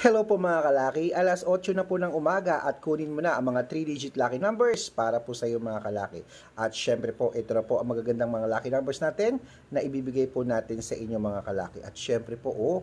Hello po mga kalaki, alas 8 na po ng umaga at kunin mo na ang mga 3-digit lucky numbers para po sa iyo mga kalaki. At syempre po, ito na po ang magagandang mga lucky numbers natin na ibibigay po natin sa inyo mga kalaki. At syempre po, oh,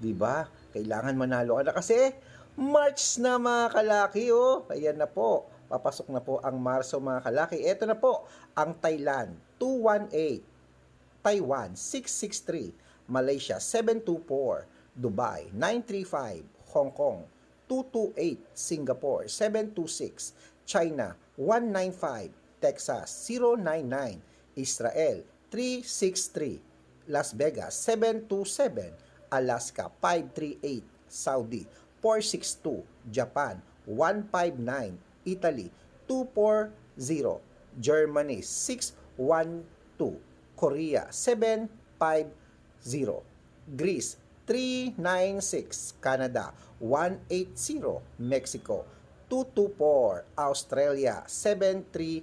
di ba? Kailangan manalo ka na kasi March na mga kalaki, oh. Ayan na po. Papasok na po ang Marso mga kalaki. Ito na po ang Thailand 218. Taiwan 663, Malaysia 724, Dubai 935, Hong Kong 228, Singapore 726, China 195, Texas 099, Israel 363, Las Vegas 727, Alaska 538, Saudi 462, Japan 159, Italy 240, Germany 612, Korea 750, Greece 396, Canada 180, Mexico 224, Australia 731,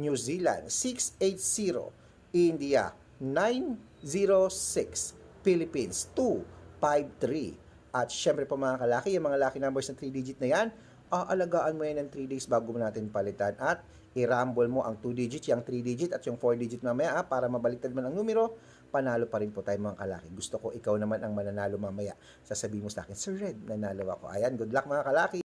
New Zealand 680, India 906, Philippines 253. At syempre po mga kalaki, yung mga lucky numbers na 3 digit na yan, aalagaan mo yan ng 3 days bago mo natin palitan at i-rumble mo ang 2 digit, yung 3 digit at yung 4 digit mamaya ah, para mabaliktad man ang numero, panalo pa rin po tayo mga kalaki. Gusto ko ikaw naman ang mananalo mamaya. Sasabihin mo sa akin, Sir Red, nanalo ako. Ayan, good luck mga kalaki.